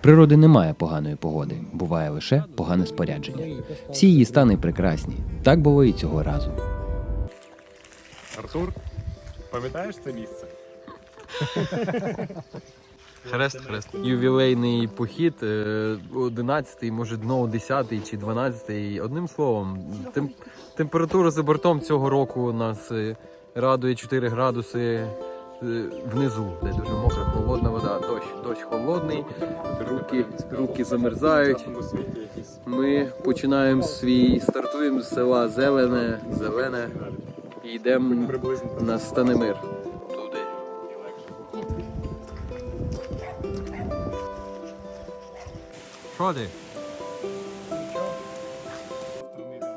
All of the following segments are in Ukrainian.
Природи немає поганої погоди, буває лише погане спорядження. Всі її стани прекрасні. Так було і цього разу. Артур, пам'ятаєш це місце? Хрест, хрест. Ювілейний похід, 11-й, може дно 10-й чи 12-й. Одним словом, тем, температура за бортом цього року нас е, радує 4 градуси е, внизу, де дуже мокра, холодна вода, дощ, дощ холодний, руки, руки замерзають. Ми починаємо свій, стартуємо з села Зелене, Зелене і йдемо на Станемир. Туди.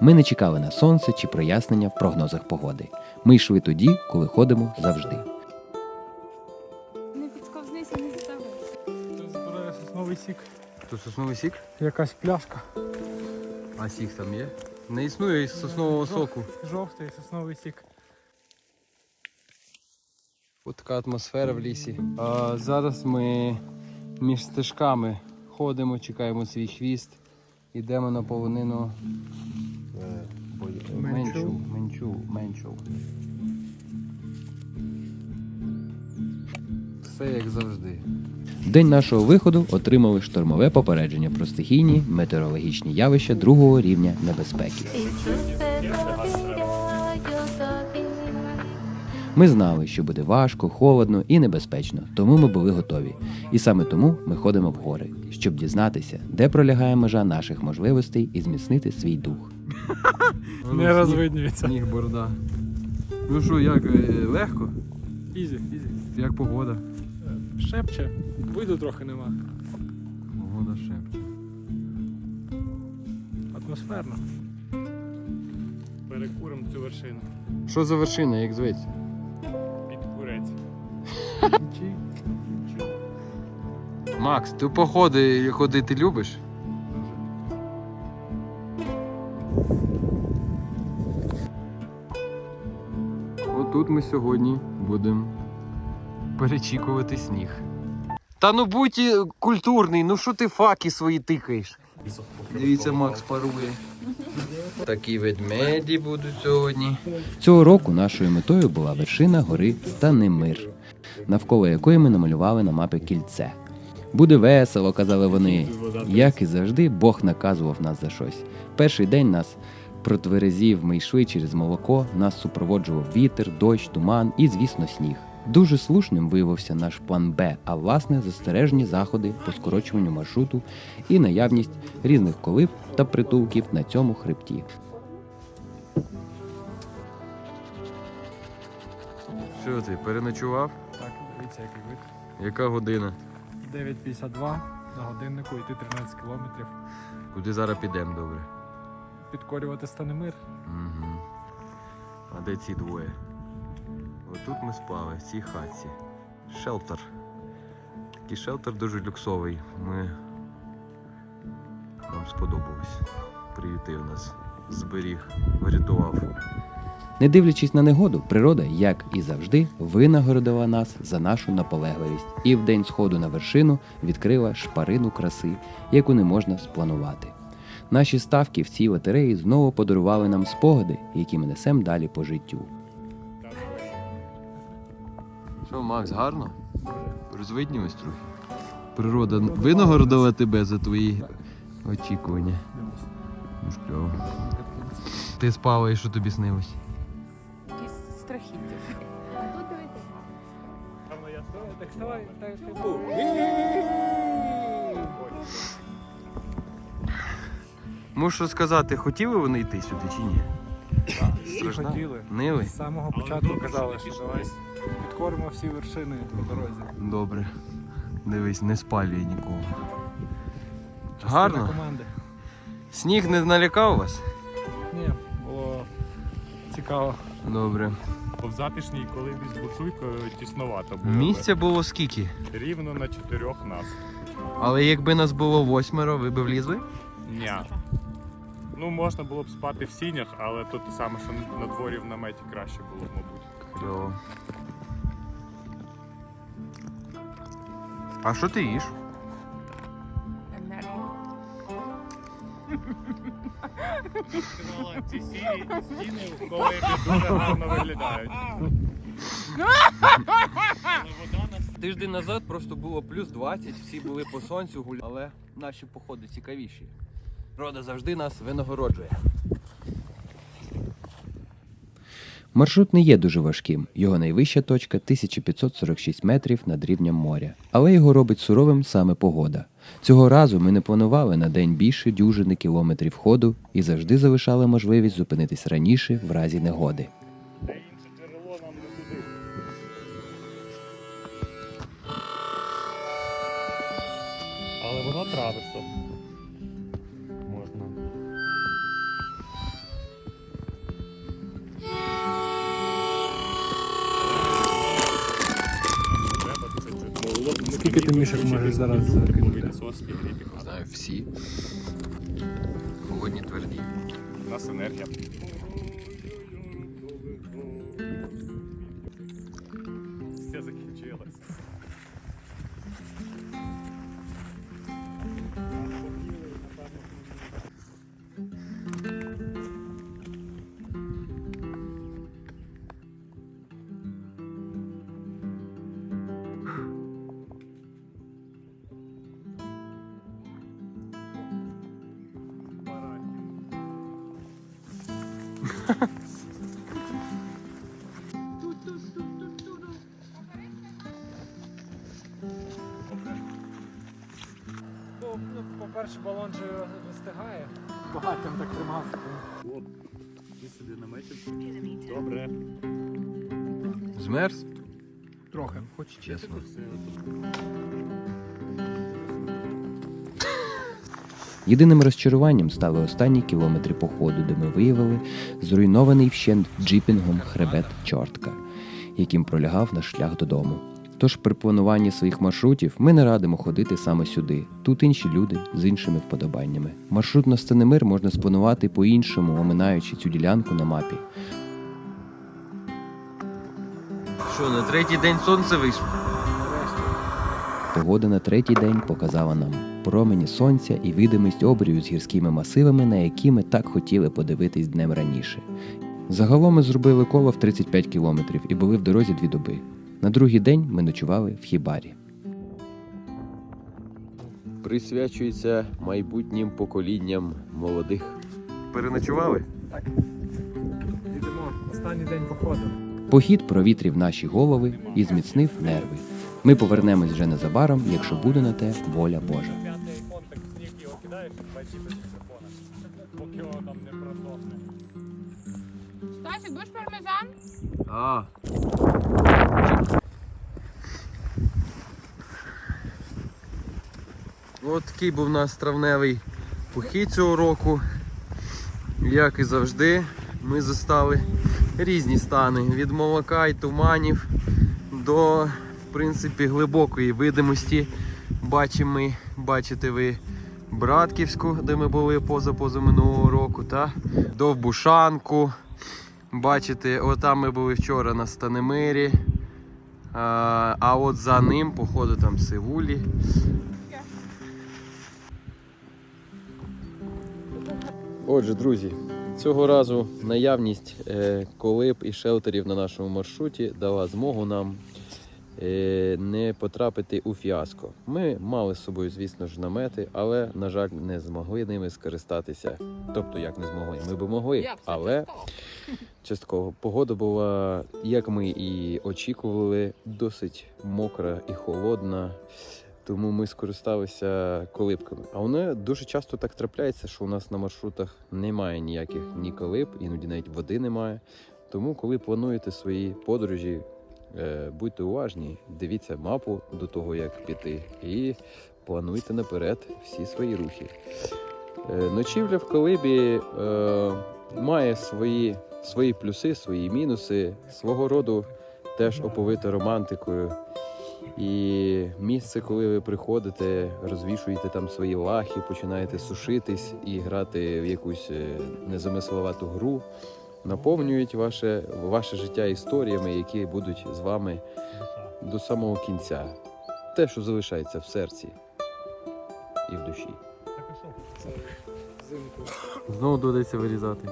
Ми не чекали на сонце чи прояснення в прогнозах погоди. Ми йшли тоді, коли ходимо завжди. Сік. Тут сосновий сік? Якась пляшка. А сік там є? Не існує із соснового соку. Жовтий сосновий сік. Ось така атмосфера в лісі. А, зараз ми між стежками ходимо, чекаємо свій хвіст. Йдемо на полонину е, менчу, менчу, менчу. Все як завжди. В день нашого виходу отримали штормове попередження про стихійні метеорологічні явища другого рівня небезпеки. Ми знали, що буде важко, холодно і небезпечно, тому ми були готові. І саме тому ми ходимо в гори, щоб дізнатися, де пролягає межа наших можливостей і зміцнити свій дух. Не розвиднюється. Сніг борода. Ну що, як е, легко? Ізі, ізі. Як погода? Шепче. Виду трохи нема. Погода шепче. Атмосферно. Перекуримо цю вершину. Що за вершина, як зветься? Під курець. Чи? Макс, ти походи ходити любиш? Отут ми сьогодні будемо перечікувати сніг. Та ну будь культурний, ну що ти факи свої тикаєш? Дивіться, Макс парує. Такі ведмеді будуть сьогодні. Цього року нашою метою була вершина гори Станимир, навколо якої ми намалювали на мапі кільце. Буде весело, казали вони. Як і завжди, Бог наказував нас за щось. Перший день нас протверезів, ми йшли через молоко, нас супроводжував вітер, дощ, туман і, звісно, сніг. Дуже слушним виявився наш план Б, а власне застережні заходи по скорочуванню маршруту і наявність різних колиб та притулків на цьому хребті. Що ти, переночував? Так, дивіться, який вид. Яка година? 9.52 на годиннику йти 13 кілометрів. Куди зараз підемо, добре? Підкорювати Станемир. Угу. А де ці двоє? Отут ми спали, в цій хатці. Шелтер. Такий шелтер дуже люксовий. Ми... Нам сподобалось. Приютив нас, зберіг, врятував. Не дивлячись на негоду, природа, як і завжди, винагородила нас за нашу наполегливість і в день сходу на вершину відкрила шпарину краси, яку не можна спланувати. Наші ставки в цій лотереї знову подарували нам спогади, які ми несемо далі по життю. Що, Макс, гарно? Розвиднілось трохи. Природа винагородила тебе за твої очікування. Ну ж кльово. Ти спала і що тобі снилось? Якісь страхіття. Так вставай, так Мушу сказати, хотіли вони йти сюди чи ні? Страшна? хотіли. Нили? З самого початку казали, що давай підкоримо всі вершини по дорозі. Добре. Дивись, не спалює нікого. Частина Гарно. команди. Сніг не налякав вас? Ні, було цікаво. Добре. Бо в затишній колибі з буржуйкою тісновато було. Місця було скільки? Рівно на чотирьох нас. Але якби нас було восьмеро, ви б влізли? Ня. Ну, можна було б спати в сінях, але то те саме, що на дворі в наметі краще було, мабуть. Кльово. А що ти їш? Сказала, ці сірі стіни в колибі дуже гарно виглядають. Але вода нас Тиждень назад просто було плюс 20, всі були по сонцю гуляли, але наші походи цікавіші. Природа завжди нас винагороджує. Маршрут не є дуже важким. Його найвища точка 1546 метрів над рівнем моря. Але його робить суровим саме погода. Цього разу ми не планували на день більше дюжини кілометрів ходу і завжди залишали можливість зупинитись раніше в разі негоди. Але воно траверсом. Скільки ти мішок можеш зараз закинути? Знаю, всі. Холодні тверді. У нас енергія. Ну, по-перше, балон же вистигає. Багатим так тримався. Ти собі наметив. Добре. Змерз? Трохи. Хоч чесно. Єдиним розчаруванням стали останні кілометри походу, де ми виявили зруйнований вщент джипінгом хребет чортка, яким пролягав наш шлях додому. Тож при плануванні своїх маршрутів ми не радимо ходити саме сюди. Тут інші люди з іншими вподобаннями. Маршрут на Станемир можна спланувати по-іншому, оминаючи цю ділянку на мапі. Що, на третій день сонце вийшло? Погода на третій день показала нам промені сонця і видимість обрію з гірськими масивами, на які ми так хотіли подивитись днем раніше. Загалом ми зробили коло в 35 кілометрів і були в дорозі дві доби. На другий день ми ночували в хібарі. Присвячується майбутнім поколінням молодих. Переночували? Так. Йдемо. Останній день походу. Похід провітрив наші голови і зміцнив нерви. Ми повернемось вже незабаром, якщо буде на те воля Божа. Без. Поки його там не просохне. Стасик, будеш пармезан? А. От такий був у нас травневий похід цього року. Як і завжди, ми застали різні стани від молока і туманів до, в принципі, глибокої видимості. Бачимо ми, бачите ви Братківську, де ми були поза поза минулого року, та Довбушанку. Бачите, отам ми були вчора на Станемирі. А, а от за ним, походу, там Сивулі. Отже, друзі, цього разу наявність е, колиб і шелтерів на нашому маршруті дала змогу нам не потрапити у фіаско. Ми мали з собою, звісно ж, намети, але, на жаль, не змогли ними скористатися. Тобто, як не змогли, ми би могли, але частково погода була, як ми і очікували, досить мокра і холодна. Тому ми скористалися колибками. А воно дуже часто так трапляється, що у нас на маршрутах немає ніяких ні колиб, іноді навіть води немає. Тому, коли плануєте свої подорожі, е, будьте уважні, дивіться мапу до того, як піти, і плануйте наперед всі свої рухи. Е, Ночівля в колибі е, має свої, свої плюси, свої мінуси, свого роду теж оповите романтикою. І місце, коли ви приходите, розвішуєте там свої лахи, починаєте сушитись і грати в якусь е, незамисловату гру, наповнюють ваше, ваше життя історіями, які будуть з вами до самого кінця. те, що залишається в серці і в душі. Знову доведеться вирізати.